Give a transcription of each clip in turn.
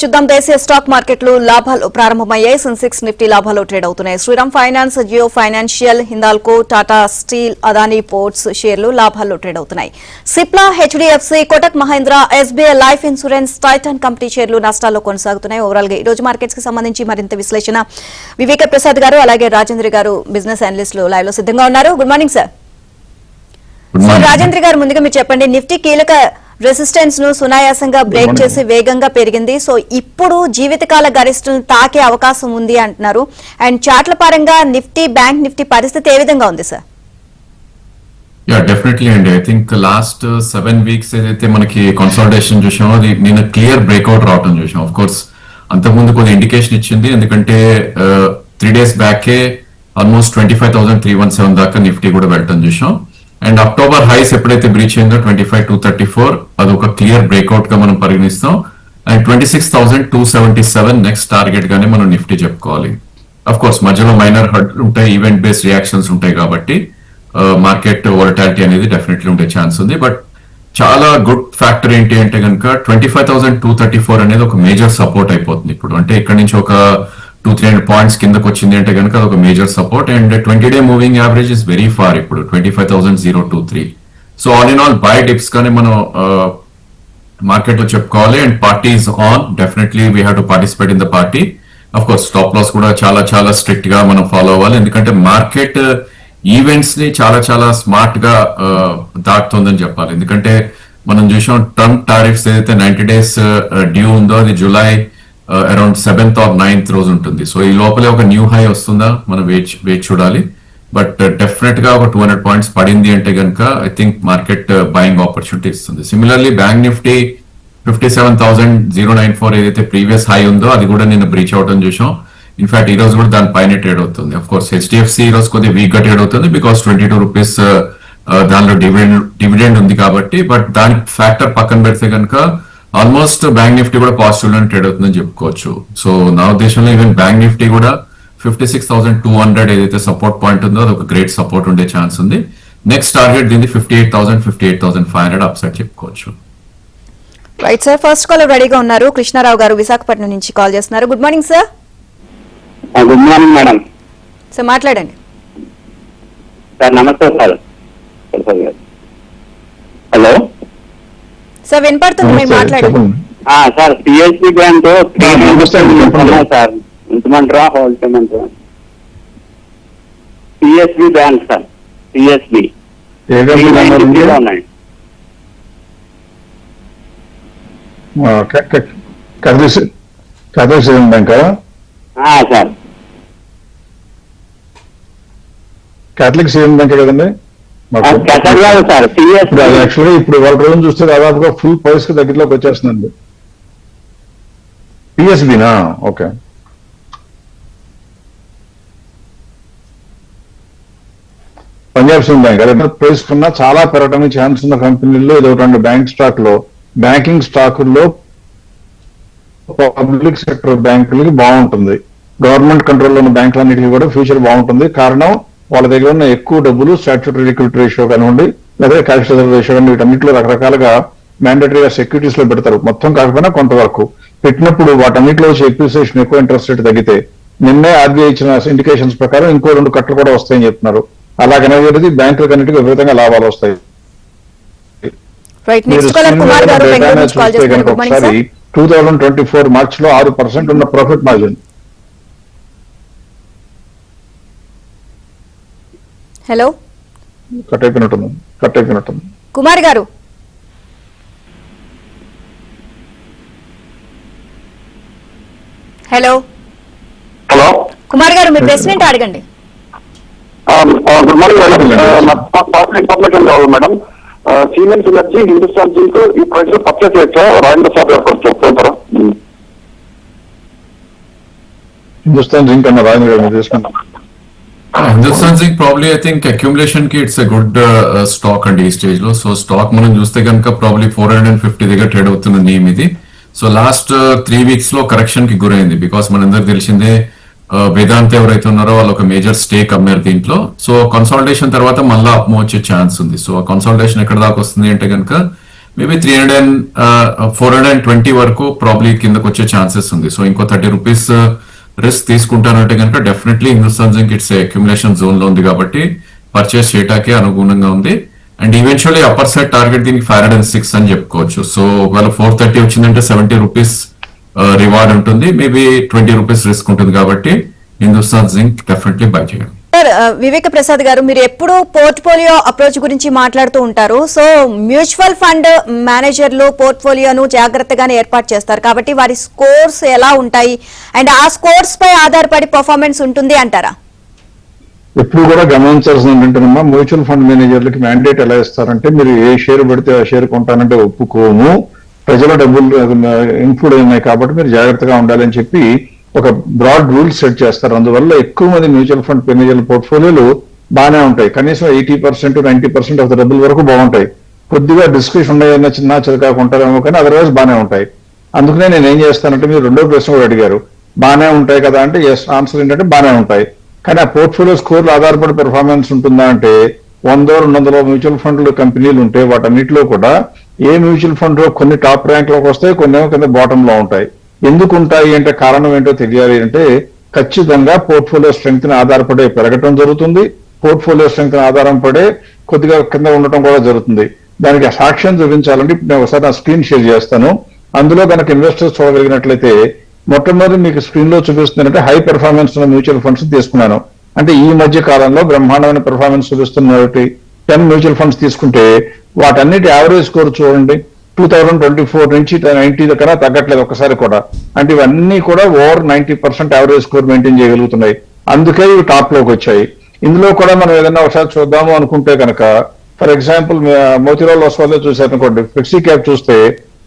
చూద్దాం. దేశీయ స్టాక్ మార్కెట్లు లాభాలు ప్రారంభమయ్యాయి. సెన్సెక్స్ నిఫ్టీ లాభాలు ట్రేడ్ అవుతున్నాయి. Shriram finance Jio financial Hindalco Tata steel Adani ports షేర్లు లాభాల్లో ట్రేడ్ అవుతున్నాయి. Cipla HDFC Kotak Mahindra SBI life insurance Titan company షేర్లు నష్టాల్లో కొనసాగుతున్నాయి. ఓవరాల్గా ఈ రోజు మార్కెట్స్కి సంబంధించి మరింత విశ్లేషణ వివేక ప్రసాద్ గారు అలాగే రాజేంద్ర గారు బిజినెస్ అనలిస్టులు లైవ్లో సిద్ధంగా ఉన్నారు. Good morning sir. రాజేంద్ర గారు ముందుగా మీరు చెప్పండి. నిఫ్టీ కీలక రెసిస్టెన్స్ను సునాయాసంగా బ్రేక్. చేసి వేగంగా పెరిగింది. సో ఇప్పుడు జీవితకాల గరిష్టలను తాకే అవకాశం ఉంది అంటున్నారు. అండ్ చాట్ల పరంగా నిఫ్టీ బ్యాంక్ నిఫ్టీ పరిస్థితి ఏ విధంగా ఉంది సార్ యా డెఫినెట్లీ అండి I think last seven weeks ఏదైతే మనకి కన్సల్టేషన్ చూసామో అది నేను క్లియర్ బ్రేక్అవుట్ రావటం చూసాం. ఆఫ్ కోర్స్ అంతకుముందు కొద్ది ఇండికేషన్ ఇచ్చింది. ఎందుకంటే three days బ్యాకే almost twenty five thousand three one seven దాకా నిఫ్టీ కూడా వెళ్ళటం చూసాం. అండ్ అక్టోబర్ హైస్ ఎప్పుడైతే బ్రీచ్ అయిందో twenty five two thirty four అది ఒక క్లియర్ బ్రేక్అవుట్గా మనం పరిగణిస్తాం. And twenty six thousand two seventy seven next target గానే మనం నిఫ్టీ చెప్పుకోవాలి. అఫ్ కోర్స్ మధ్యలో మైనర్ హడ్ ఉంటాయి ఈవెంట్ బేస్డ్ రియాక్షన్స్ ఉంటాయి కాబట్టి మార్కెట్ వొలటాలిటీ అనేది డెఫినెట్లీ ఉండే ఛాన్స్ ఉంది. బట్ చాలా గుడ్ ఫ్యాక్టర్ ఏంటి అంటే కనుక twenty five thousand two thirty four అనేది ఒక మేజర్ సపోర్ట్ అయిపోతుంది ఇప్పుడు. అంటే ఇక్కడ నుంచి ఒక టూ త్రీ హండ్రెడ్ పాయింట్స్ కిందకు వచ్చింది అంటే కనుక అది ఒక major support and twenty day moving average is very far ఇప్పుడు twenty five thousand zero two three so all in all buy dips కానీ మనం uh, మార్కెట్లో చెప్పుకోవాలి and party is on definitely we have to participate in the party of course stop loss కూడా చాలా చాలా స్ట్రిక్ట్గా మనం ఫాలో అవ్వాలి. ఎందుకంటే మార్కెట్ ఈవెంట్స్ uh, ని చాలా చాలా స్మార్ట్గా uh, దాటుతుందని చెప్పాలి. ఎందుకంటే మనం చూసాం ట్రంప్ టారిఫ్స్ ఏదైతే నైన్టీ డేస్ డ్యూ ఉందో అది July around seventh or ninth రోజు ఉంటుంది. సో ఈ లోపలే ఒక న్యూ హై వస్తుందా? మనం వేచి వేచి చూడాలి. బట్ డెఫినెట్ uh, గా ఒక టూ హండ్రెడ్ పాయింట్స్ పడింది అంటే కనుక I think market buying opportunity ఇస్తుంది similarly bank Nifty fifty seven thousand zero nine four ఏదైతే ప్రీవియస్ హై ఉందో అది కూడా నేను బ్రీచ్ అవడం చూసాం ఇన్ఫాక్ట్ ఈ రోజు కూడా దాని పైన ట్రేడ్ అవుతుంది. అఫ్ కోర్స్ హెచ్డిఎఫ్సి ఈ రోజు కొద్దిగా వీక్గా ట్రేడ్ అవుతుంది బికాస్ ట్వంటీ టూ రూపీస్ దానిలో డివిడెండ్ డివిడెండ్ ఉంది కాబట్టి బట్ దాని ఫ్యాక్టర్ పక్కన పెడితే కనుక ఆల్మోస్ట్ బ్యాంక్ నిఫ్టీ కూడా పాజిటివ్లోనే ట్రేడ్ అవుతుందని చెప్పుకోవచ్చు. సో నా ఉద్దేశంలో ఈవెన్ బ్యాంక్ నిఫ్టీ కూడా fifty six thousand two hundred ఏదైతే సపోర్ట్ పాయింట్ ఉందో అది ఒక గ్రేట్ సపోర్ట్ ఉండే ఛాన్స్ ఉంది. నెక్స్ట్ టార్గెట్ దీన్ని fifty eight thousand fifty eight thousand five hundred upside చెప్పుకోవచ్చు. రైట్ సార్ ఫస్ట్ కాల్ రెడీగా ఉన్నారు. కృష్ణారావు గారు విశాఖపట్నం నుంచి కాల్ చేస్తున్నారు. Good morning sir. Good morning madam. Sir మాట్లాడండి. సార్ నమస్తే సార్. హలో. సార్ వినపడుతుంది మీరు మాట్లాడండి. Sir PSC bank three sir ఉంచమంటారా hold చేయమంటారా పిఎస్బి బ్యాంక్ సార్ బ్యాంక్ ఆ, సార్. కేథలిక్ సేవింగ్ బ్యాంక్ కదండి? యాక్చువల్గా ఇప్పుడు వాళ్ళ రోజు చూస్తే దాదాపుగా ఫుల్ ప్రైస్కి దగ్గరలోకి వచ్చేస్తుందండి. పిఎస్బినా ఓకే. పంజాబ్ సింగ్ బ్యాంక్. అదే ప్రైస్ కన్నా చాలా పెరగడానికి ఛాన్స్ ఉన్న కంపెనీల్లో ఇది ఒకటి బ్యాంక్ స్టాక్లో బ్యాంకింగ్ స్టాకుల్లో పబ్లిక్ సెక్టర్ బ్యాంకులకి బాగుంటుంది. గవర్నమెంట్ కంట్రోల్లో ఉన్న బ్యాంకులన్నిటికీ కూడా ఫ్యూచర్ బాగుంటుంది. కారణం వాళ్ళ దగ్గర ఉన్న ఎక్కువ డబ్బులు స్టాట్యూటరీ లిక్విడ్ రేషియో కానివ్వండి లేదా క్యాష్ రిజర్వ్ రేషియో కానీ వీటన్నిటిలో రకరకాలుగా మ్యాండటరీగా సెక్యూరిటీస్లో పెడతారు. మొత్తం కాకపోయినా కొంతవరకు. పెట్టినప్పుడు వాటన్నిటిలో వచ్చే ఎక్విసేషన్ ఎక్కువ ఇంట్రెస్ట్ రేట్ తగ్గితే నిన్నే ఆర్బీఐ ఇచ్చిన ఇండికేషన్స్ ప్రకారం ఇంకో రెండు కట్టలు కూడా వస్తాయని చెప్తున్నారు. అలాగనేది బ్యాంకులకు అన్నిటికీ విపరీతంగా లాభాలు వస్తాయి. టూ థౌజండ్ ట్వంటీ ఫోర్ మార్చ్లో ఆరు పర్సెంట్ ఉన్న ప్రాఫిట్ మార్జిన్ హలో? కట్ అయిపోయినట్టుంది కట్ అయిపోయినట్టుంది కుమార్ గారు. హలో? హలో? కుమార్ గారు మీ ప్రశ్న ఏంటో అడగండి good morning madam. Siemens energy Hindustan zinc ఈ ప్రైస్ పర్చేస్ చేయొచ్చా రాయంద్ర సార్ గారు కొంచెం చెప్తారా హిందుస్థాన్ జింక్ అన్న రాజేంద్ర గారు మీరు తీసుకుంటాం Hindustan zinc probably I think అక్యుములేషన్కి it's a good stock అండి ఈ స్టేజ్లో సో స్టాక్ మనం చూస్తే కనుక probably four hundred and fifty దగ్గర ట్రేడ్ అవుతున్న నేమ్ ఇది. సో లాస్ట్ త్రీ వీక్స్లో కరెక్షన్కి గురైంది. బికాస్ మనందరికి తెలిసిందే uh, వేదాంత ఎవరైతే ఉన్నారో వాళ్ళు ఒక మేజర్ స్టేక్ అమ్మారు దీంట్లో. సో కన్సల్టేషన్ తర్వాత మళ్ళీ అప్మో వచ్చే ఛాన్స్ ఉంది. సో కన్సల్టేషన్ ఎక్కడ దాకా వస్తుంది అంటే కనుక maybe three hundred and four hundred and twenty వరకు ప్రాబ్లీ కిందకు వచ్చే ఛాన్సెస్ ఉంది. సో ఇంకో థర్టీ రూపీస్ రిస్క్ తీసుకుంటానంటే కనుక definitely Hindustan zinc it's accumulation జోన్లో ఉంది కాబట్టి పర్చేస్ చేయటానికి అనుగుణంగా ఉంది. And eventually upper side target దీనికి ఫైవ్ హండ్రెడ్ అండ్ సిక్స్ అని చెప్పుకోవచ్చు. సో ఒకవేళ ఫోర్ థర్టీ వచ్చిందంటే సెవెంటీ రూపీస్ రివార్డ్ ఉంటుంది. మేబీ ట్వంటీ రూపీస్ రిస్క్ ఉంటుంది కాబట్టి హిందుస్థాన్ జింక్ డెఫినెట్లీ బై చేయండి సార్ వివేక ప్రసాద్ గారు మీరు ఎప్పుడు పోర్ట్ఫోలియో అప్రోచ్ గురించి మాట్లాడుతూ ఉంటారు. సో మ్యూచువల్ ఫండ్ మేనేజర్లు పోర్ట్ఫోలియోను జాగ్రత్తగానే ఏర్పాటు చేస్తారు. కాబట్టి వారి స్కోర్స్ ఎలా ఉంటాయి? అండ్ ఆ స్కోర్స్ పై ఆధారపడి పర్ఫార్మెన్స్ ఉంటుంది అంటారా? ఎప్పుడు కూడా గమనించాల్సింది ఏంటంటేనమ్మా మ్యూచువల్ ఫండ్ మేనేజర్లకి మ్యాండేట్ ఎలా ఇస్తారంటే మీరు ఏ షేర్ పెడితే ఆ షేర్ కొంటానంటే ఒప్పుకోము. ప్రజల డబ్బులు ఇన్క్లూడ్ అయినాయి కాబట్టి మీరు జాగ్రత్తగా ఉండాలని చెప్పి ఒక బ్రాడ్ రూల్స్ సెట్ చేస్తారు. అందువల్ల ఎక్కువ మంది మ్యూచువల్ ఫండ్ మేనేజర్ల పోర్ట్ఫోలియోలు బాగానే ఉంటాయి. కనీసం eighty percent ninety percent of the డబ్బుల వరకు బాగుంటాయి. కొద్దిగా డిస్క్రిప్షన్ ఉన్నాయన్న చిన్న చిరకాకు ఉంటారేమో కానీ అదర్వైజ్ బాగానే ఉంటాయి. అందుకనే నేను ఏం చేస్తానంటే మీరు రెండో ప్రశ్న కూడా అడిగారు. బాగానే ఉంటాయి కదా అంటే ఎస్ ఆన్సర్ ఏంటంటే బాగానే ఉంటాయి. కానీ ఆ పోర్ట్ఫోలియో స్కోర్లు ఆధారపడి పెర్ఫార్మెన్స్ ఉంటుందా అంటే వందో రెండు వందల మ్యూచువల్ ఫండ్లు కంపెనీలు ఉంటే వాటన్నిటిలో కూడా ఏ మ్యూచువల్ ఫండ్లో కొన్ని టాప్ ర్యాంక్లోకి వస్తాయి కొన్ని ఏమో కింద బాటమ్లో ఉంటాయి. ఎందుకు ఉంటాయి అంటే కారణం ఏంటో తెలియాలి అంటే ఖచ్చితంగా పోర్ట్ఫోలియో స్ట్రెంగ్త్ని ఆధారపడే పెరగటం జరుగుతుంది. పోర్ట్ఫోలియో స్ట్రెంగ్త్ని ఆధారం పడే కొద్దిగా కింద ఉండటం కూడా జరుగుతుంది. దానికి సాక్ష్యం చూపించాలంటే ఇప్పుడు నేను ఒకసారి నా స్క్రీన్ షేర్ చేస్తాను. అందులో కనుక ఇన్వెస్టర్స్ చూడగలిగినట్లయితే మొట్టమొదటి మీకు స్క్రీన్లో చూపిస్తుందంటే హై పెర్ఫార్మెన్స్ ఉన్న మ్యూచువల్ ఫండ్స్ తీసుకున్నాను. అంటే ఈ మధ్య కాలంలో బ్రహ్మాండమైన పెర్ఫార్మెన్స్ చూపిస్తున్న టెన్ మ్యూచువల్ ఫండ్స్ తీసుకుంటే వాటన్నిటి యావరేజ్ స్కోర్ చూడండి. టూ థౌజండ్ ట్వంటీ ఫోర్ నుంచి నైన్టీ దగ్గర తగ్గట్లేదు ఒకసారి కూడా. అంటే ఇవన్నీ కూడా over ninety percent average score maintain చేయగలుగుతున్నాయి. అందుకే ఇవి టాప్లోకి వచ్చాయి. ఇందులో కూడా మనం ఏదైనా ఒకసారి చూద్దాము అనుకుంటే కనుక ఫర్ ఎగ్జాంపుల్ మోతిలాల్ ఒస్వాల్లో చూసారనుకోండి ఫిక్సీ క్యాప్ చూస్తే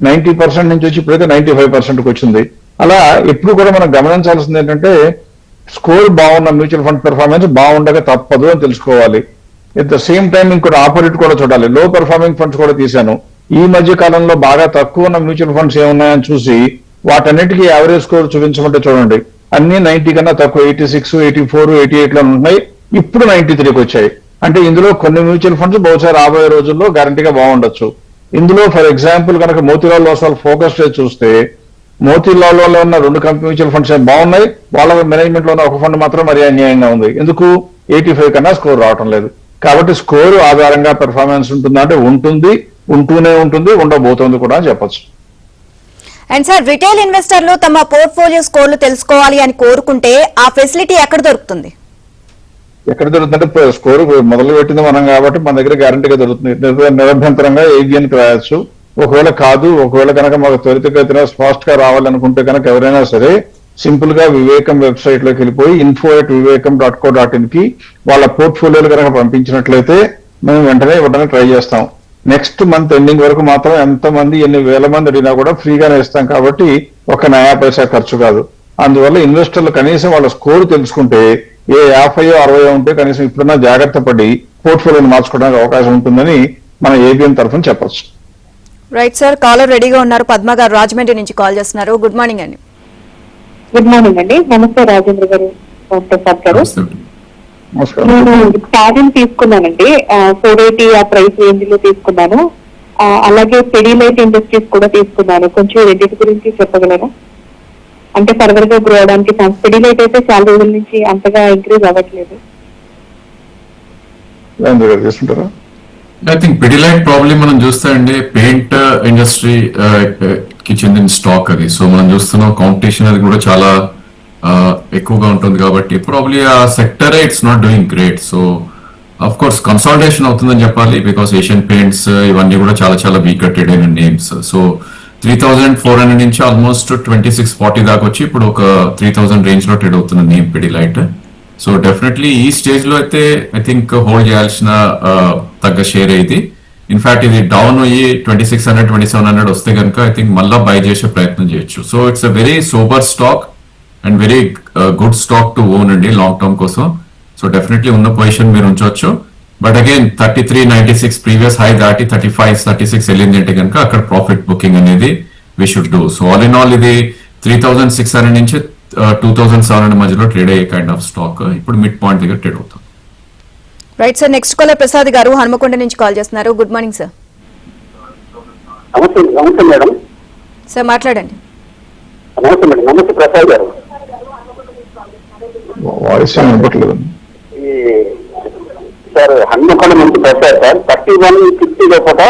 నైన్టీ పర్సెంట్ నుంచి వచ్చి ఇప్పుడైతే నైన్టీ ఫైవ్ పర్సెంట్ వచ్చింది. అలా ఎప్పుడు కూడా మనం గమనించాల్సింది ఏంటంటే స్కోర్ బాగున్న మ్యూచువల్ ఫండ్ పెర్ఫార్మెన్స్ బాగుండగా తప్పదు అని తెలుసుకోవాలి. ఎట్ ద సేమ్ టైం ఇంకోటి ఆపోజిట్ కూడా చూడాలి. లో పెర్ఫార్మింగ్ ఫండ్స్ కూడా తీశాను. ఈ మధ్య కాలంలో బాగా తక్కువ ఉన్న మ్యూచువల్ ఫండ్స్ ఏమున్నాయని చూసి వాటన్నిటికీ యావరేజ్ స్కోర్ చూపించమంటే చూడండి. అన్ని నైన్టీ కన్నా తక్కువ eighty six eighty four eighty ఎయిట్లో ఉన్నాయి. ఇప్పుడు నైన్టీ త్రీకి వచ్చాయి. అంటే ఇందులో కొన్ని మ్యూచువల్ ఫండ్స్ బహుశా రాబోయే రోజుల్లో గ్యారంటీగా బాగుండొచ్చు. ఇందులో ఫర్ ఎగ్జాంపుల్ కనుక మోతిలాల్ ఓస్వాల్ ఫోకస్ చేసి చూస్తే మోతీలాల్లో ఉన్న రెండు కంపెనీ మ్యూచువల్ ఫండ్స్ బాగున్నాయి? వాళ్ళ మేనేజ్మెంట్లో ఉన్న ఒక ఫండ్ మాత్రం మరి అన్యాయంగా ఉంది. ఎందుకు? ఎయిటీ ఫైవ్ కన్నా స్కోర్ రావటం లేదు. కాబట్టి స్కోర్ ఆధారంగా పెర్ఫార్మెన్స్ ఉంటుందంటే ఉంటుంది. ఉంటూనే ఉంటుంది ఉండబోతోంది కూడా అని చెప్పొచ్చు. అండ్ సార్ రిటైల్ ఇన్వెస్టర్లు తమ పోర్ట్ఫోలియో స్కోర్లు తెలుసుకోవాలి అని కోరుకుంటే ఆ ఫెసిలిటీ ఎక్కడ దొరుకుతుంది? ఎక్కడ దొరుకుతుందంటే స్కోర్ మొదలు పెట్టింది మనం కాబట్టి మన దగ్గర గ్యారంటీగా దొరుకుతుంది. నిర- నిరభ్యంతరంగా ఏబిఎన్కి రాయొచ్చు. ఒకవేళ కాదు ఒకవేళ కనుక మాకు త్వరితగతిన ఫాస్ట్గా రావాలనుకుంటే కనుక ఎవరైనా సరే సింపుల్గా వివేకం వెబ్సైట్లోకి వెళ్ళిపోయి info at Vivekam dot co dot ఇన్కి వాళ్ళ పోర్ట్ఫోలియోలు కనుక పంపించినట్లయితే మేము వెంటనే ఇవ్వడానికి ట్రై చేస్తాం. నెక్స్ట్ మంత్ ఎండింగ్ వరకు మాత్రం ఎంత మంది ఎన్ని వేల మంది అడిగినా కూడా ఫ్రీగానే ఇస్తాం కాబట్టి ఒక నయా పైసా ఖర్చు కాదు. అందువల్ల ఇన్వెస్టర్లు కనీసం వాళ్ళ స్కోర్ తెలుసుకుంటే ఏ యాభై అరవై ఉంటే కనీసం ఇప్పుడన్నా జాగ్రత్త పడి పోర్ట్ఫోలియోని మార్చుకోవడానికి అవకాశం ఉంటుందని మన ఏబిఎం తరఫున చెప్పొచ్చు. రైట్ సార్ కాలర్ రెడీగా ఉన్నారు. పద్మ గారు రాజమండ్రి నుంచి కాల్ చేస్తున్నారు. గుడ్ మార్నింగ్ అండి. గుడ్ మార్నింగ్ అండి. నమస్తే రాజేంద్ర గారు. నేను ప్యాడెన్ తీసుకున్నానండి. ఫోర్ ఎయిటీ ఆ ప్రైస్ రేంజ్లో తీసుకున్నాను అలాగే పెడిలైట్ ఇండస్ట్రీస్ కూడా తీసుకున్నాను. కొంచెం రెండింటి గురించి చెప్పగలరా? అంటే ఫర్దర్గా గ్రో అవడానికి ఛాన్స్ పెడిలైట్ అయితే చాలా రోజుల నుంచి అంతగా ఇంక్రీజ్ అవ్వట్లేదు. చేసుకుంటారా ఐ థింక్ పిడిలైట్ ప్రాబ్లమ్ మనం చూస్తే అండి పెయింట్ ఇండస్ట్రీ కి చెందిన స్టాక్ అది. సో మనం చూస్తున్నాం కాంపిటీషన్ అది కూడా చాలా ఎక్కువగా ఉంటుంది కాబట్టి ప్రాబ్లీ ఆ sector it's not doing great so of course consolidation అవుతుందని చెప్పాలి బికాస్ ఏషియన్ పెయింట్స్ ఇవన్నీ కూడా చాలా చాలా వీక్ కట్టెడ్ అయిన names so three thousand four hundred నుంచి ఆల్మోస్ట్ ట్వంటీ సిక్స్ ఫార్టీ దాకా వచ్చి ఇప్పుడు ఒక త్రీ థౌసండ్ రేంజ్లో ట్రేడ్ అవుతున్న నేమ్ పిడి లైట్ సో డెఫినెట్లీ ఈ స్టేజ్లో అయితే ఐ థింక్ హోల్డ్ చేయాల్సిన తగ్గ షేర్ ఇది. ఇన్ఫాక్ట్ ఇది డౌన్ అయ్యి twenty six hundred twenty seven hundred వస్తే కనుక ఐ థింక్ మళ్ళా బై చేసే ప్రయత్నం చేయొచ్చు. So it's a very super stock and very good stock to own అండి లాంగ్ టర్మ్ కోసం. సో డెఫినెట్లీ ఉన్న పొజిషన్ మీరు ఉంచవచ్చు but again thirty three ninety six previous high దాటి థర్టీ ఫైవ్ థర్టీ సిక్స్ వెళ్ళింది అంటే కనుక అక్కడ ప్రాఫిట్ బుకింగ్ అనేది we should do so all in all ఇది త్రీ థౌసండ్ సిక్స్ హండ్రెడ్ నుంచి టూ థౌసండ్ సెవెన్ హండ్రెడ్ మధ్యలో ట్రేడ్ అయ్యే కైండ్ ఆఫ్ స్టాక్ ఇప్పుడు మిడ్ పాయింట్ దగ్గర ట్రేడ్ అవుతుంది right sir next caller Prasad గారు హనుమకొండ నుంచి కాల్ చేస్తున్నారు. గుడ్ మార్నింగ్ సార్ నమస్తే నమస్తే మేడం. సార్ మాట్లాడండి. నమస్తే మేడం. నమస్తే ప్రసాద్ గారు. వాయిస్ వినపట్లేదు సార్ హన్మకొండ నుంచి Prasad sir. Thirty one fifty లోపల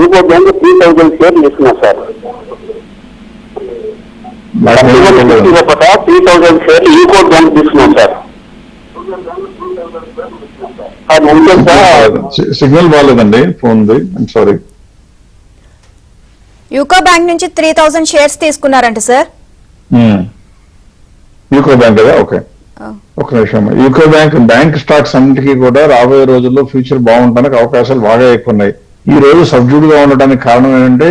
యూకో బ్యాంక్ త్రీ థౌజండ్ షేర్లు తీసుకున్నాం సార్. Thirty one fifty. లోపల త్రీ థౌజండ్ షేర్లు యూకో బ్యాంక్ తీసుకున్నాం సార్. సిగ్నల్ బాగాలేదండి ఫోన్ సారీ యూకో బ్యాంక్ నుంచి త్రీ థౌజండ్ షేర్స్ తీసుకున్నారంట సార్. యూకో బ్యాంక్ కదా? ఓకే. ఒక నిమిషం. యూకో బ్యాంక్ బ్యాంక్ స్టాక్స్ అన్నిటికీ కూడా రాబోయే రోజుల్లో ఫ్యూచర్ బాగుండడానికి అవకాశాలు బాగా ఎక్కువ ఉన్నాయి ఈ రోజు సబ్జూడ్గా ఉండడానికి కారణం ఏంటంటే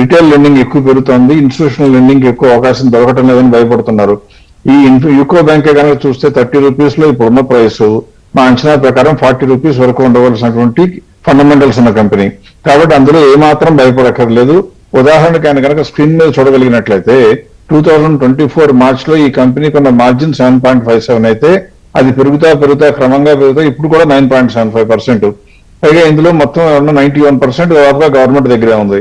రిటైల్ లెండింగ్ ఎక్కువ పెరుగుతుంది ఇన్స్టిట్యూషనల్ లెండింగ్ ఎక్కువ అవకాశం దొరకటం లేదని భయపడుతున్నారు. ఈ యూకో బ్యాంకే కనుక చూస్తే థర్టీ రూపీస్లో ఇప్పుడున్న ప్రైస్ మా అంచనా ప్రకారం ఫార్టీ రూపీస్ వరకు ఉండవలసినటువంటి ఫండమెంటల్స్ ఉన్న కంపెనీ. కాబట్టి అందులో ఏమాత్రం భయపడక్కర్లేదు. ఉదాహరణకి ఆయన కనుక స్క్రీన్ మీద చూడగలిగినట్లయితే టూ థౌజండ్ ట్వంటీ ఫోర్ మార్చ్లో ఈ కంపెనీకి ఉన్న margin seven point five seven అయితే అది పెరుగుతా పెరుగుతా క్రమంగా పెరుగుతా ఇప్పుడు కూడా nine point seven five percent. పైగా ఇందులో మొత్తం నైన్టీ వన్ పర్సెంట్ దాదాపుగా గవర్నమెంట్ దగ్గరే ఉంది.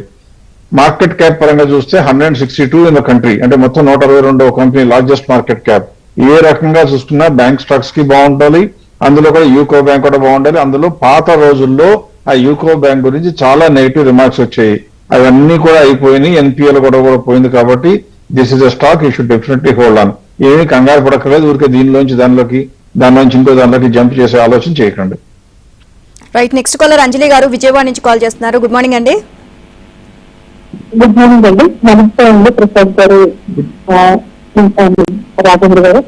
మార్కెట్ క్యాప్ పరంగా చూస్తే hundred sixty two in the country అంటే మొత్తం నూట అరవై రెండవ కంపెనీ లార్జెస్ట్ మార్కెట్ క్యాప్. ఏ రకంగా చూసుకున్నా బ్యాంక్ స్టాక్స్కి బాగుండాలి అందులో కూడా యూకో బ్యాంక్ కూడా బాగుండాలి అందులో పాత రోజుల్లో ఆ యూకో బ్యాంక్ గురించి చాలా నెగిటివ్ రిమార్క్స్ వచ్చాయి. అవన్నీ కూడా అయిపోయినాయి ఎన్పిఎల్ కూడా కూడా పోయింది కాబట్టి this is a stock you should definitely hold on ఏమీ కంగారు పడక్కర్లేదు ఊరికే దీనిలోంచి దానిలోకి దానిలోంచి ఇంకో దానిలోకి జంప్ చేసే ఆలోచన చేయకండి. రైట్ నెక్స్ట్ కాలర్ అంజలి గారు విజయవాడ నుంచి కాల్ చేస్తున్నారు. గుడ్ మార్నింగ్ అండి. గుడ్ మార్నింగ్ అండి. నమస్తే అండి ప్రసాద్ గారు. రాజేంద్ర గారు.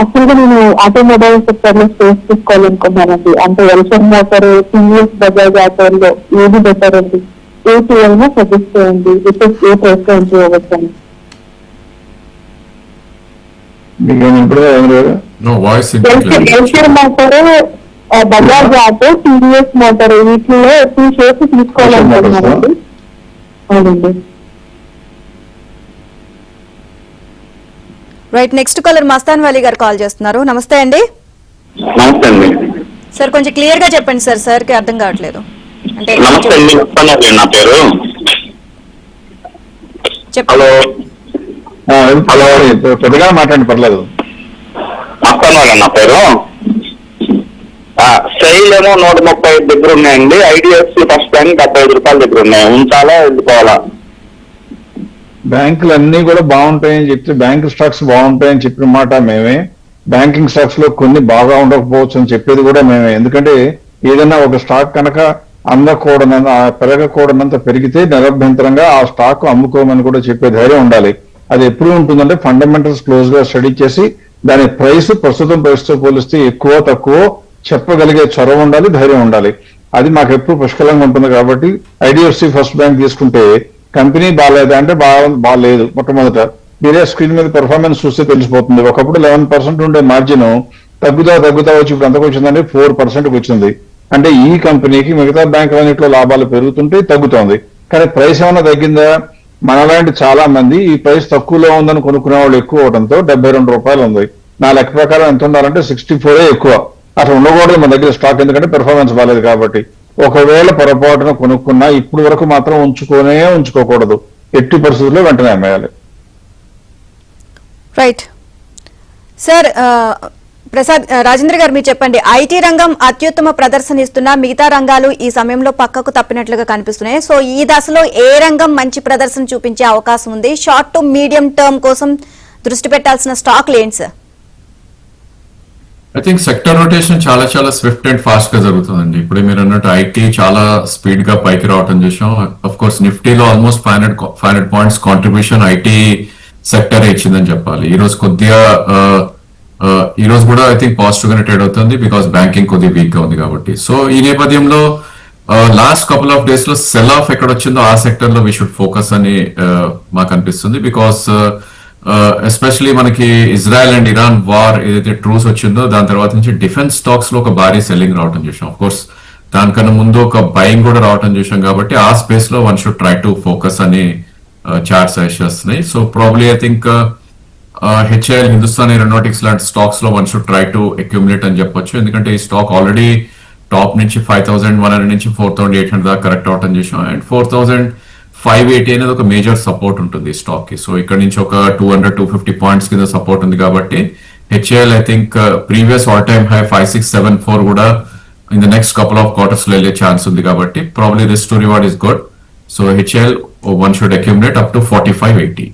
యాక్చువల్గా నేను ఆటోమొబైల్ సెక్టర్లో స్పేస్ తీసుకోవాలనుకున్నానండి. అంటే ఎల్సర్ మోటార్ టీవీఎస్ బజాజ్ ఆటోల్లో ఏది బెటర్ అండి? ఏ చేయాలన్నా సజెస్ట్ చేయండి. విత్ ఏ ప్రైస్లో ఎంట్రీ అవ్వచ్చండి మీకు ఇప్పుడు నో వాయిస్ ఎల్సర్ motor Bajaj auto TVS motor వీటిలో టూ షేర్స్ తీసుకోవాలనుకుంటున్నానండి అవునండి. Right next caller Mastan Vali గారు కాల్ చేస్తున్నారు. నమస్తే అండి. నమస్తే అండి. సార్ కొంచెం క్లియర్గా చెప్పండి సార్ సార్కి అర్థం కావట్లేదు. అంటే నా పేరు? చెప్పండి. పెద్దగా మాట్లాడండి పర్లేదు. వస్తాను నా పేరు? స్టైల్ ఏమో నూట ముప్పై ఐదు దగ్గర ఉన్నాయండి. ఐడిఎఫ్సి ఫస్ట్ బ్యాంక్ డెబ్బై ఐదు రూపాయల దగ్గర ఉన్నాయి. ఉంచాలా వెళ్ళిపోవాలా బ్యాంకులు అన్ని కూడా బాగుంటాయని చెప్తే బ్యాంక్ స్టాక్స్ బాగుంటాయని చెప్పిన మాట మేమే. బ్యాంకింగ్ స్టాక్స్లో కొన్ని బాగా ఉండకపోవచ్చు అని చెప్పేది కూడా మేమే. ఎందుకంటే ఏదైనా ఒక స్టాక్ కనుక అందకూడనంత పెరగకూడనంత పెరిగితే నిరభ్యంతరంగా ఆ స్టాక్ అమ్ముకోమని కూడా చెప్పే ధైర్యం ఉండాలి. అది ఎప్పుడు ఉంటుందంటే ఫండమెంటల్స్ క్లోజ్గా స్టడీ చేసి దాని ప్రైస్ ప్రస్తుతం ప్రైస్తో పోలిస్తే ఎక్కువ తక్కువ చెప్పగలిగే చొరవ ఉండాలి ధైర్యం ఉండాలి. అది మాకు ఎప్పుడు పుష్కలంగా ఉంటుంది కాబట్టి ఐడిఎఫ్సి ఫస్ట్ బ్యాంక్ తీసుకుంటే కంపెనీ బాగాలేదా అంటే బాగా బాగాలేదు మొట్టమొదట. మీరే స్క్రీన్ మీద పెర్ఫార్మెన్స్ చూస్తే తెలిసిపోతుంది. ఒకప్పుడు లెవెన్ పర్సెంట్ ఉండే మార్జిన్ తగ్గుతా తగ్గుతా వచ్చి ఇప్పుడు ఎంతకు వచ్చిందంటే ఫోర్ పర్సెంట్ వచ్చింది. అంటే ఈ కంపెనీకి మిగతా బ్యాంకులన్నింటిలో లాభాలు పెరుగుతుంటే తగ్గుతోంది. కానీ ప్రైస్ ఏమైనా తగ్గిందా? మనలాంటి చాలా మంది ఈ ప్రైస్ తక్కువలో ఉందని కొనుక్కునే వాళ్ళు ఎక్కువ అవడంతో డెబ్బై రెండు రూపాయలు ఉంది. నా లెక్క ప్రకారం ఎంత ఉండాలంటే సిక్స్టీ ఫోరే ఎక్కువ. అసలు ఉండకూడదు మన దగ్గర స్టాక్ ఎందుకంటే పెర్ఫార్మెన్స్ బాగాలేదు కాబట్టి. ఒకవేళ పొరపాటున కొనుక్కున్నా ఇప్పుడు వరకు మాత్రం ఉంచుకోనే ఉంచుకోకూడదు. ఎట్టి పరిస్థితుల్లో వెంటనే అమ్మేయాలి. రైట్ సార్ ప్రసాద్ రాజేంద్ర గారు మీరు చెప్పండి. ఐటీ రంగం అత్యుత్తమ ప్రదర్శన ఇస్తున్న మిగతా రంగాలు ఈ సమయంలో పక్కకు తప్పినట్లుగా కనిపిస్తున్నాయి. సో ఈ దశలో ఏ రంగం మంచి ప్రదర్శన చూపించే అవకాశం ఉంది? షార్ట్ టు మీడియం టర్మ్ కోసం దృష్టి పెట్టాల్సిన స్టాక్ లేండి sir. I think sector rotation చాలా చాలా స్విఫ్ట్ అండ్ ఫాస్ట్గా జరుగుతుందండి. ఇప్పుడు మీరు అన్నట్టు ఐటీ చాలా స్పీడ్గా పైకి రావటం చూసాం. అఫ్ కోర్స్ నిఫ్టీలో almost five hundred five hundred points contribution IT sector ఇచ్చిందని చెప్పాలి. ఈ రోజు కొద్దిగా ఈ రోజు కూడా ఐ థింక్ పాజిటివ్ గానే ట్రేడ్ అవుతుంది బికాస్ బ్యాంకింగ్ కొద్దిగా వీక్గా ఉంది కాబట్టి. సో ఈ నేపథ్యంలో లాస్ట్ కపుల్ ఆఫ్ డేస్లో సెల్ ఆఫ్ ఎక్కడ వచ్చిందో ఆ సెక్టర్లో వీ షుడ్ ఫోకస్ అని మాకు అనిపిస్తుంది బికాస్ ఎస్పెషలీ మనకి ఇజ్రాయెల్ అండ్ ఇరాన్ వార్ ఏదైతే ట్రూస్ వచ్చిందో దాని తర్వాత నుంచి డిఫెన్స్ స్టాక్స్లో ఒక భారీ సెల్లింగ్ రావటం చూసాం ఆఫ్ కోర్స్ దానికన్నా ముందు ఒక బయింగ్ కూడా రావటం చూసాం కాబట్టి ఆ స్పేస్లో one should try to focus అని చార్ట్స్ సజెస్ట్ చేస్తున్నాయి. So probably I think HIL Hindustan aeronautics లాంటి స్టాక్స్లో one should try to accumulate అని చెప్పొచ్చు. ఎందుకంటే ఈ స్టాక్ ఆల్రెడీ టాప్ నుంచి ఫైవ్ థౌసండ్ వన్ హండ్రెడ్ నుంచి ఫోర్ థౌసండ్ ఎయిట్ హండ్రెడ్ దాకా కరెక్ట్ అవటం చేసాం. And four thousand five eighty అనేది ఒక మేజర్ సపోర్ట్ ఉంటుంది ఈ స్టాక్కి. సో ఇక్కడ నుంచి ఒక two hundred two fifty points కింద సపోర్ట్ ఉంది కాబట్టి HAL I think previous all time high five six seven four కూడా in the next couple of క్వార్టర్స్లో వెళ్ళే ఛాన్స్ ఉంది కాబట్టి probably risk to reward is good so HAL one should accumulate up to forty five eighty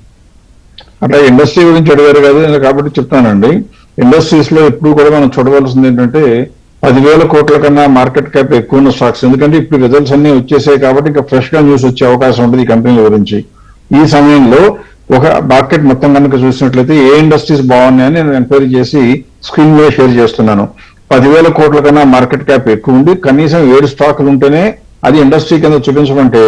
అంటే industry గురించి అడిగారు కదా కాబట్టి చెప్తానండి. ఇండస్ట్రీస్లో ఎప్పుడు కూడా మనం చూడవలసింది ఏంటంటే పదివేల కోట్ల కన్నా మార్కెట్ క్యాప్ ఎక్కువ ఉన్న స్టాక్స్ ఎందుకంటే ఇప్పుడు రిజల్ట్స్ అన్ని వచ్చేసాయి కాబట్టి ఇంకా ఫ్రెష్గా న్యూస్ వచ్చే అవకాశం ఉంటుంది ఈ కంపెనీల గురించి. ఈ సమయంలో ఒక మార్కెట్ మొత్తం కనుక చూసినట్లయితే ఏ ఇండస్ట్రీస్ బాగున్నాయని నేను ఎంక్వైరీ చేసి స్క్రీన్ మీద షేర్ చేస్తున్నాను. పదివేల కోట్ల కన్నా మార్కెట్ క్యాప్ ఎక్కువ ఉంది. కనీసం ఏడు స్టాకులు ఉంటేనే అది ఇండస్ట్రీ కింద చూపించమంటే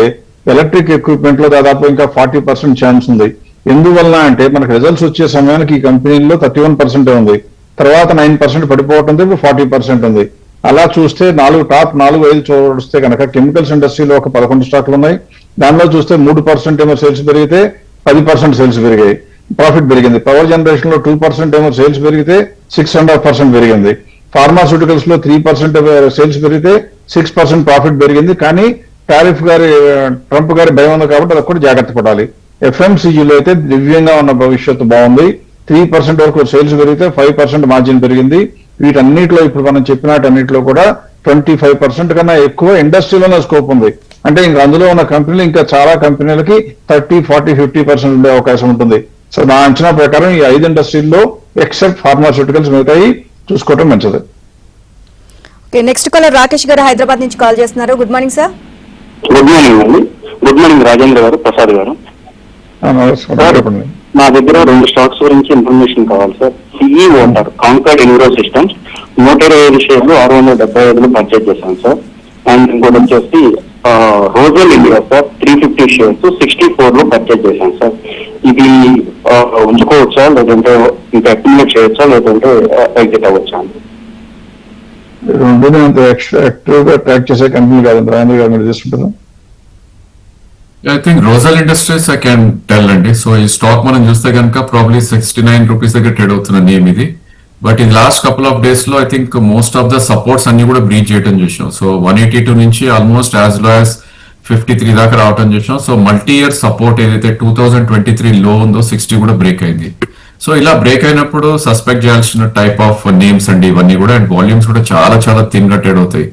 ఎలక్ట్రిక్ ఎక్విప్మెంట్లో దాదాపు ఇంకా ఫార్టీ పర్సెంట్ ఛాన్స్ ఉంది. ఎందువల్ల అంటే మనకు రిజల్ట్స్ వచ్చే సమయానికి ఈ కంపెనీల్లో థర్టీ వన్ పర్సెంట్ ఉంది. తర్వాత నైన్ పర్సెంట్ పడిపోవడంతో ఇప్పుడు ఫార్టీ పర్సెంట్ ఉంది. అలా చూస్తే నాలుగు టాప్ నాలుగు ఐదు చూస్తే కనుక కెమికల్స్ ఇండస్ట్రీలో ఒక పదకొండు స్టాక్లు ఉన్నాయి. దానిలో చూస్తే మూడు పర్సెంట్ ఏమో సేల్స్ పెరిగితే పది పర్సెంట్ సేల్స్ పెరిగాయి. ప్రాఫిట్ పెరిగింది. పవర్ జనరేషన్లో టూ పర్సెంట్ ఏమో సేల్స్ పెరిగితే సిక్స్ అండ్ హాఫ్ పర్సెంట్ పెరిగింది. ఫార్మాస్యూటికల్స్లో త్రీ పర్సెంట్ సేల్స్ పెరిగితే సిక్స్ పర్సెంట్ ప్రాఫిట్ పెరిగింది. కానీ టారిఫ్ గారి ట్రంప్ గారి భయం ఉంది కాబట్టి అది కూడా జాగ్రత్త పడాలి. FMCG లో అయితే దివ్యంగా ఉన్న భవిష్యత్తు బాగుంది. త్రీ పర్సెంట్ వరకు సేల్స్ పెరిగితే ఫైవ్ పర్సెంట్ మార్జిన్ పెరిగింది. వీటన్నిటిలో ఇప్పుడు మనం చెప్పినటన్నిటిలో కూడా ట్వంటీ ఫైవ్ పర్సెంట్ కన్నా ఎక్కువ ఇండస్ట్రీలోనే స్కోప్ ఉంది. అంటే ఇంకా అందులో ఉన్న కంపెనీలు ఇంకా చాలా కంపెనీలకి థర్టీ ఫార్టీ ఫిఫ్టీ పర్సెంట్ ఉండే అవకాశం ఉంటుంది. సో నా అంచనా ప్రకారం ఈ ఐదు ఇండస్ట్రీల్లో ఎక్సెప్ట్ ఫార్మాస్యూటికల్స్ మిగతాయి చూసుకోవటం మంచిది. ఓకే నెక్స్ట్ కాలర్ రాకేష్ గారు హైదరాబాద్ నుంచి కాల్ చేస్తున్నారు. Good morning sir good morning అండి గుడ్ మార్నింగ్ రాజేంద్ర గారు ప్రసాద్ గారు. చెప్పండి నా దగ్గర రెండు స్టాక్స్ గురించి ఇన్ఫర్మేషన్ కావాలి సార్. సిఈ ఓటర్ కాంకార్డ్ ఇన్వరో సిస్టమ్స్ నూట ఇరవై ఐదు షేర్లు ఆరు వందల డెబ్బై ఐదులో పర్చేజ్ చేశాను సార్. అండ్ ఇంకోటి వచ్చేసి Rossell India sir three fifty shares sixty ఫోర్లో పర్చేజ్ చేశాను సార్. ఇది ఉంచుకోవచ్చా? లేదంటే ఇంకా అక్యుములేట్ చేయొచ్చా? లేదంటే ఎగ్జిట్ అవ్వచ్చా? రెండు అంత ఎక్స్ట్రా యాక్టివ్గా ట్రాక్ చేసే కంపెనీ కాదు రాజేంద్ర గారు మీరు I think Rossell industries I can tell అండి. సో ఈ స్టాక్ మనం చూస్తే కనుక ప్రాబ్లీ సిక్స్టీ నైన్ రూపీస్ దగ్గర ట్రేడ్ అవుతున్న నేమ్ ఇది. బట్ ఇది లాస్ట్ కపుల్ ఆఫ్ డేస్లో I think most of the supports అన్ని కూడా బ్రీచ్ చేయడం చూసాం సో వన్ ఎయిటీ టూ నుంచి ఆల్మోస్ట్ యాజ్లో యాజ్ ఫిఫ్టీ త్రీ దాకా రావటం చూసాం సో మల్టీ ఇయర్ సపోర్ట్ ఏదైతే టూ థౌసండ్ ట్వంటీ త్రీ లో ఉందో సిక్స్టీ కూడా బ్రేక్ అయింది. సో ఇలా బ్రేక్ అయినప్పుడు సస్పెక్ట్ చేయాల్సిన టైప్ ఆఫ్ నేమ్స్ అండి ఇవన్నీ కూడా. అండ్ వాల్యూమ్స్ కూడా చాలా చాలా థిన్గా ట్రేడ్ అవుతాయి.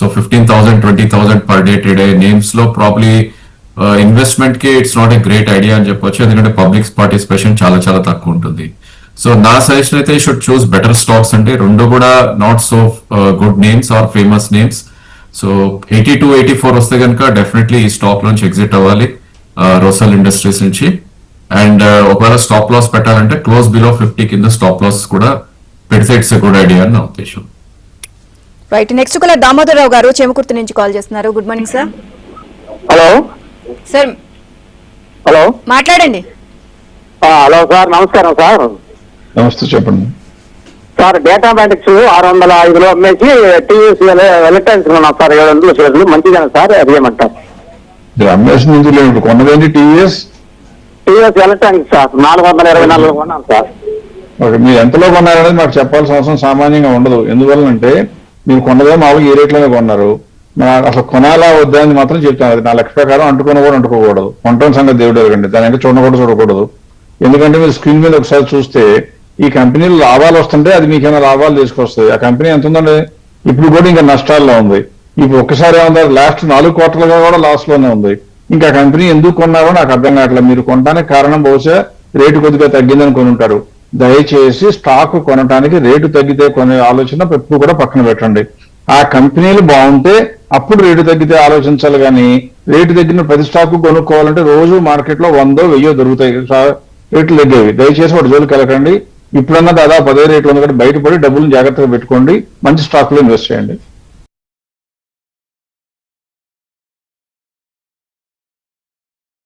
So fifteen thousand twenty thousand per day trade అయ్యే నేమ్స్లో probably ఇన్వెస్ట్మెంట్కి it's not a great idea అని చెప్పొచ్చు ఎందుకంటే పబ్లిక్ పార్టిసిపేషన్ చాలా చాలా తక్కువ ఉంటుంది. సో నా సజెషన్ అయితే షుడ్ చూస్ బెటర్ స్టాక్స్ అంటే రెండు కూడా not so good names are famous names so eighty two eighty four వస్తే కనుక డెఫినెట్లీ ఈ స్టాక్ నుంచి ఎగ్జిట్ అవ్వాలి రోసల్ ఇండస్ట్రీస్ నుంచి. అండ్ ఒకవేళ స్టాప్ లాస్ పెట్టాలంటే క్లోజ్ బిలో ఫిఫ్టీ కింద స్టాప్ లాస్ కూడా పెడితే ఇట్స్ గుడ్ ఐడియా అని నా ఉద్దేశం. Right next caller Damodar Rao గారు చేమకుర్తి నుంచి కాల్ చేస్తున్నారు. Good morning sir hello sir hello? మాట్లాడండి. హలో సార్ నమస్కారం సార్. నమస్తే చెప్పండి. సార్ డేటా బ్యాటిక్స్ ఆరు వందల ఐదులో అమ్మేసి టీవీఎస్ ఎలక్ట్రానిక్స్ ఉన్నాం సార్ ఏడు వందల షేర్లు. మంచిగానే సార్ అది ఏమంటారు? ఇది అమ్మేసిన నుంచి లేదు కొన్నదేంటి టీవీఎస్? టీవీఎస్ ఎలక్ట్రానిక్స్ సార్ నాలుగు వందల ఇరవై నాలుగు కొన్నాం సార్. ఓకే మీరు ఎంతలో కొన్నారనేది మాకు చెప్పాల్సిన అవసరం సామాన్యంగా ఉండదు. ఎందువల్లంటే మీరు కొన్నదే మామూలుగా ఏ రేట్లోనే కొన్నారు. నాకు అసలు కొనాలా వద్దా అని మాత్రం చెప్తాను అది నా లెక్క ప్రకారం అంటుకొని కూడా అంటుకోకూడదు. కొంటాం సంగతి దేవుడు ఎరగండి దాని ఇంకా చూడకూడదు చూడకూడదు. ఎందుకంటే మీరు స్క్రీన్ మీద ఒకసారి చూస్తే ఈ కంపెనీలు లాభాలు వస్తుంటే అది మీకేమైనా లాభాలు తీసుకొస్తాయి. ఆ కంపెనీ ఎంత ఉందండి? ఇప్పుడు కూడా ఇంకా నష్టాల్లో ఉంది. ఇప్పుడు ఒక్కసారి ఏమన్నా లాస్ట్ నాలుగు క్వార్టర్లుగా కూడా లాస్లోనే ఉంది. ఇంకా కంపెనీ ఎందుకు కొన్నారో నాకు అర్థం కావట్లేదు. మీరు కొనడానికి కారణం బహుశా రేటు కొద్దిగా తగ్గిందని కొని ఉంటారు దయచేసి స్టాక్ కొనడానికి రేటు తగ్గితే కొనే ఆలోచన ఎప్పుడు కూడా పక్కన పెట్టండి. ఆ కంపెనీలు బాగుంటే అప్పుడు రేటు తగ్గితే ఆలోచించాలి కానీ రేటు తగ్గిన ప్రతి స్టాక్ కొనుక్కోవాలంటే రోజు మార్కెట్లో వందో వెయ్యో దొరుకుతాయి. రేట్లు తగ్గేవి. దయచేసి వాటి జోలికి వెళ్ళకండి. ఇప్పుడన్నా దాదాపు అదే రేట్లు ఉంది కాబట్టి బయటపడి డబ్బులు జాగ్రత్తగా పెట్టుకోండి. మంచి స్టాక్లో ఇన్వెస్ట్ చేయండి.